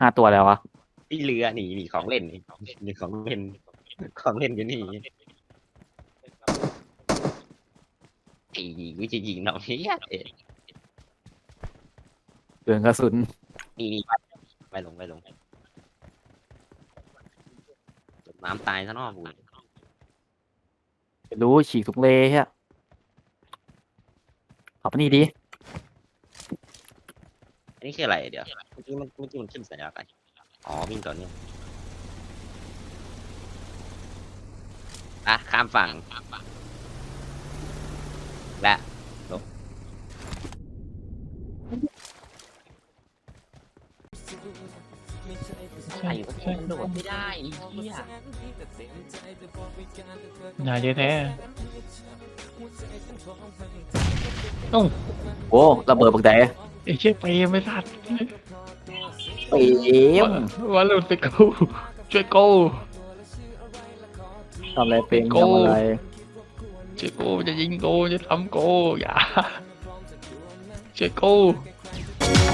ห้าตัวแล้ววะที่เรือหนีหนีของเล่นหนีหนีของเล่นของเล่นอยู่นี่ไอ้วิจะยิงเราเฮียเอ๊ะเปลืองกระสุนนี่นี่ไปลงไปลงจมน้ำตายซะเนอกกูไม่รู้ฉีกทุกเลฮะเอาไปนี่ดิอั นนี้คืออะไรเดี๋ยวเมื่อกี้มันเมื่อกี้มันขึ้นสัญลักษณ์อะไรอ๋อวิ่งต่อเนื่องอะข้ามฝั่ง และลงอะไรวะมันโดดไม่ได้ไอ้เหี้ยนายแท้โอ้ระเบิดบักแดๆ ไอ้เชี่ยเปรมไม่สัตว์เปียมวันหลุดไปกูช่วยกูทำอะไรเป็นโก้ทำอะไรช่วยกูจะยิงกูจะทำกูอย่าช่วยกูไ